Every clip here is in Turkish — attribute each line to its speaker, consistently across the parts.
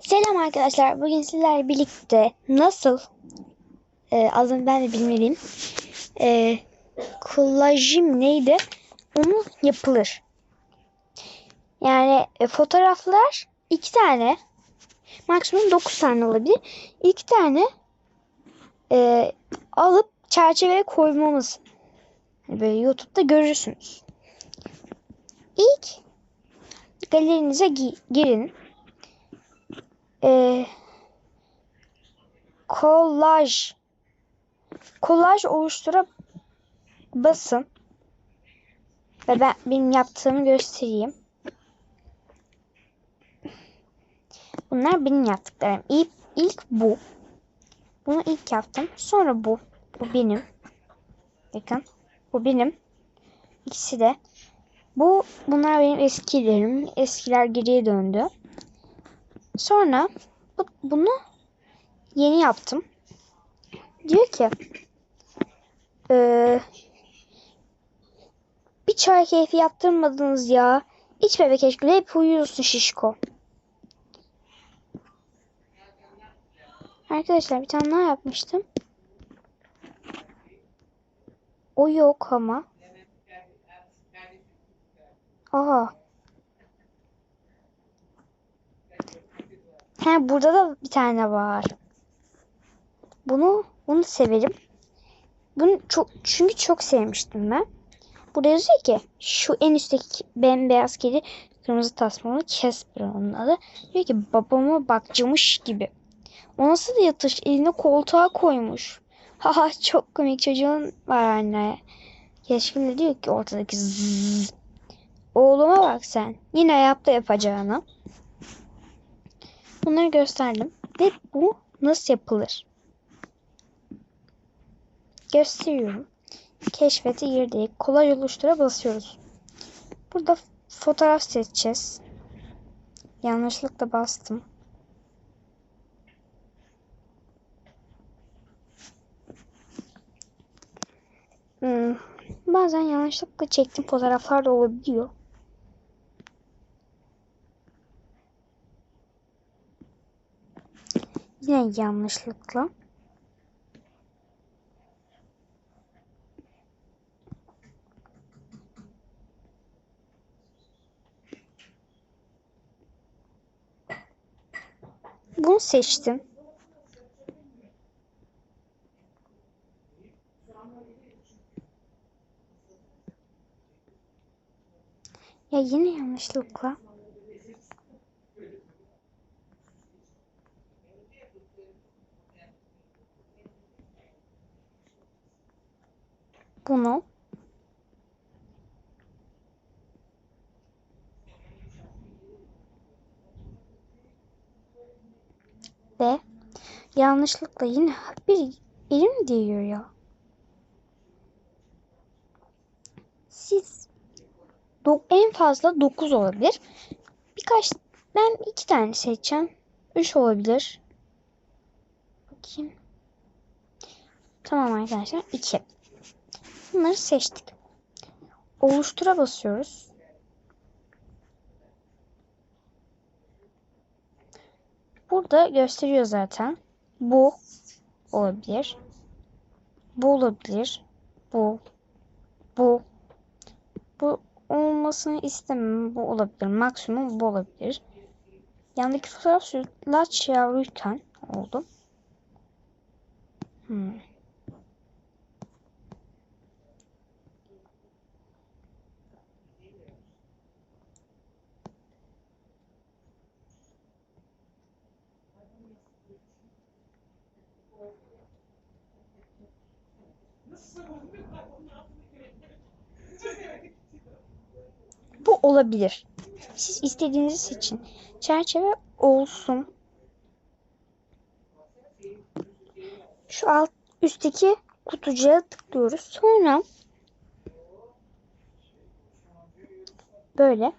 Speaker 1: Selam arkadaşlar. Bugün sizlerle birlikte nasıl e, önce ben de bilmeliyim. E, kolajim neydi? Onu yapılır. Yani e, fotoğraflar iki tane maksimum dokuz tane olabilir. İki tane e, alıp çerçeveye koymamız. Hani böyle YouTube'da görürsünüz. İlk galerinize gi- girin e, kolaj kolaj oluştura basın ve ben benim yaptığımı göstereyim. Bunlar benim yaptıklarım. İlk, ilk bu. Bunu ilk yaptım. Sonra bu. Bu benim. Bakın. Bu benim. İkisi de. Bu bunlar benim eskilerim. Eskiler geriye döndü. Sonra bu, bunu yeni yaptım. Diyor ki ee, bir çay keyfi yaptırmadınız ya. İç bebek eşkili hep uyuyorsun şişko. Arkadaşlar bir tane daha yapmıştım. O yok ama. Aha. He burada da bir tane var. Bunu bunu severim. Bunu çok çünkü çok sevmiştim ben. Burada yazıyor ki şu en üstteki bembeyaz kedi kırmızı tasmalı Casper onun adı. Diyor ki babama bakcımış gibi. O nasıl yatış elini koltuğa koymuş. Haha çok komik çocuğun var anne. Keşke diyor ki ortadaki zzz. Oğluma bak sen. Yine yaptı yapacağını. Bunları gösterdim. Ve bu nasıl yapılır? Gösteriyorum. Keşfete girdik. Kolay oluştura basıyoruz. Burada fotoğraf seçeceğiz. Yanlışlıkla bastım. Hmm, bazen yanlışlıkla çektiğim fotoğraflar da olabiliyor. Yine yanlışlıkla. Bunu seçtim. Ya yine yanlışlıkla. Bunu ve yanlışlıkla yine bir elim değiyor ya. Siz en fazla 9 olabilir. Birkaç ben iki tane seçeceğim. 3 olabilir. Bakayım. Tamam arkadaşlar 2. Bunları seçtik. Oluştura basıyoruz. Burada gösteriyor zaten. Bu olabilir. Bu olabilir. Bu. Bu. Bu olmasını istemem. Bu olabilir. Maksimum bu olabilir. Yandaki fotoğraf sütlaç yavruyken oldu. Hmm. Olabilir. Siz istediğinizi seçin. Çerçeve olsun. Şu alt üstteki kutucuğa tıklıyoruz. Sonra böyle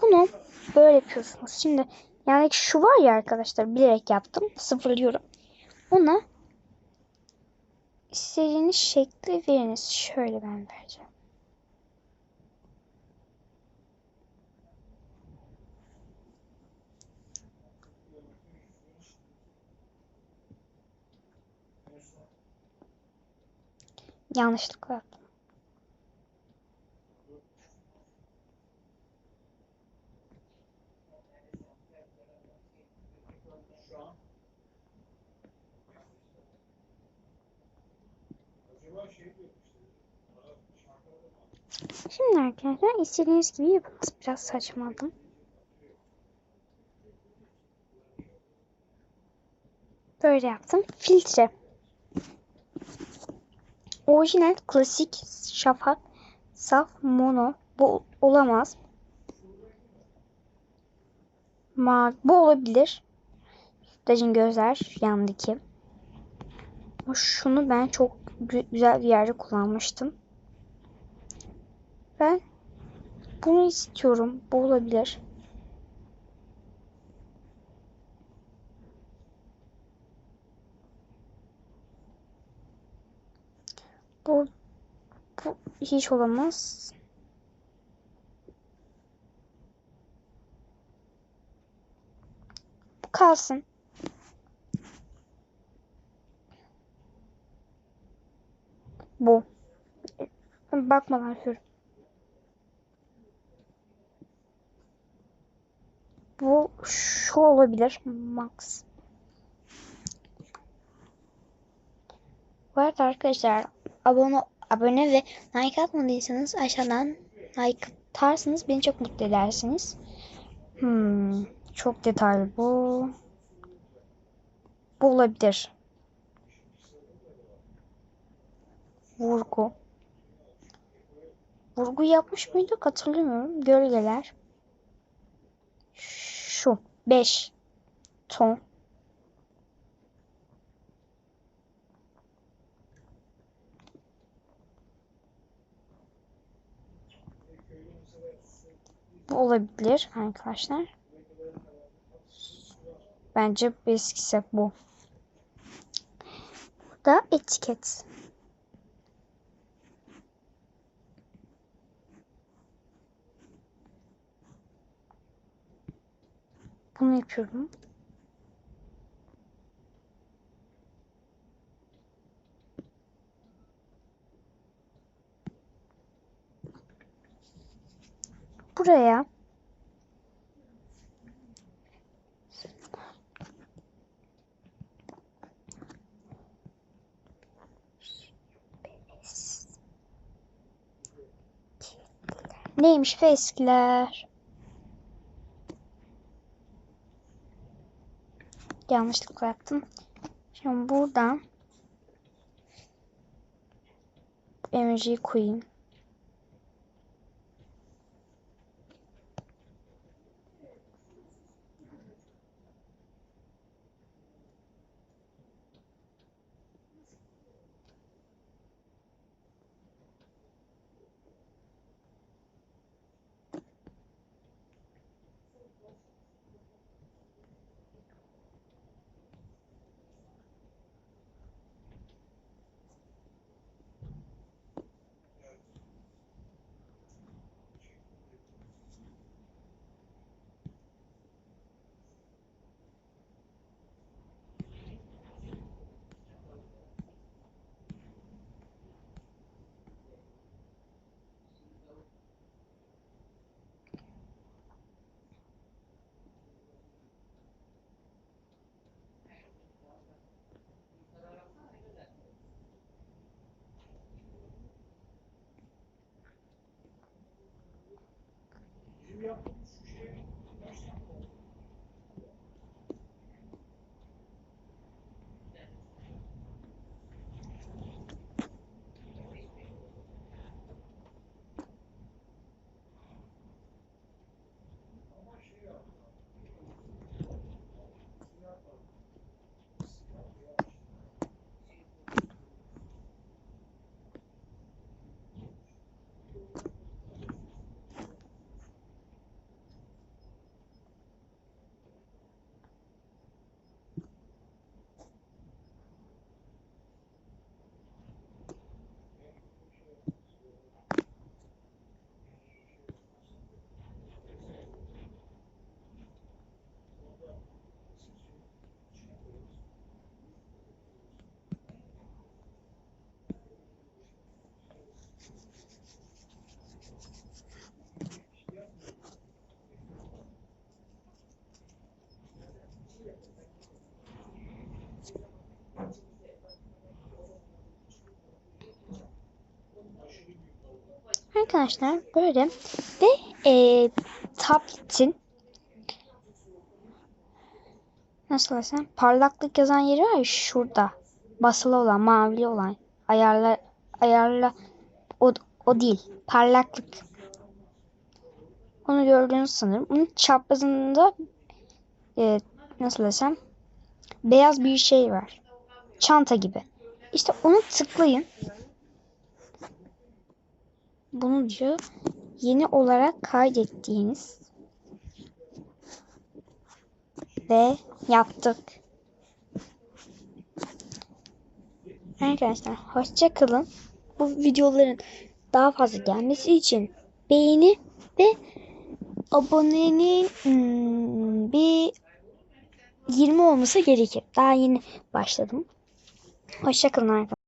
Speaker 1: bunu böyle yapıyorsunuz. Şimdi yani şu var ya arkadaşlar bilerek yaptım. Sıfırlıyorum. Ona istediğiniz şekli veriniz. Şöyle ben vereceğim. Yanlışlıkla yaptım. Şimdi arkadaşlar istediğiniz gibi yapınız. Biraz saçmaladım. Böyle yaptım. Filtre. Orijinal, klasik, şafak, saf, mono. Bu olamaz. Mavi. Bu olabilir. Sütlacın gözler yandaki. Ama Şunu ben çok gü- güzel bir yerde kullanmıştım. Ben bunu istiyorum. Bu olabilir. Bu, bu hiç olamaz. Bu kalsın. Bu. Bakmadan yapıyorum. Bu şu olabilir. Max. Bu arada arkadaşlar abone abone ve like atmadıysanız aşağıdan like atarsanız beni çok mutlu edersiniz. Hmm, çok detaylı bu. Bu olabilir. Vurgu. Vurgu yapmış mıydık hatırlamıyorum. Gölgeler. Şu 5 ton. Bu olabilir arkadaşlar. Bence eskisi bu. Bu da etiket. Bunu yapıyorum. Buraya Neymiş be eskiler? Yanlışlıkla yaptım. Şimdi buradan emojiyi koyayım. Arkadaşlar böyle. Ve e, tabletin nasıl desem parlaklık yazan yeri var ya şurada. Basılı olan mavili olan ayarla ayarla o, o değil parlaklık. Onu gördüğünüz sanırım. Onun çaprazında e, nasıl desem beyaz bir şey var. Çanta gibi. İşte onu tıklayın bunu diyor yeni olarak kaydettiğiniz ve yaptık. Arkadaşlar hoşça kalın. Bu videoların daha fazla gelmesi için beğeni ve abonenin hmm, bir 20 olması gerekir. Daha yeni başladım. Hoşça kalın arkadaşlar.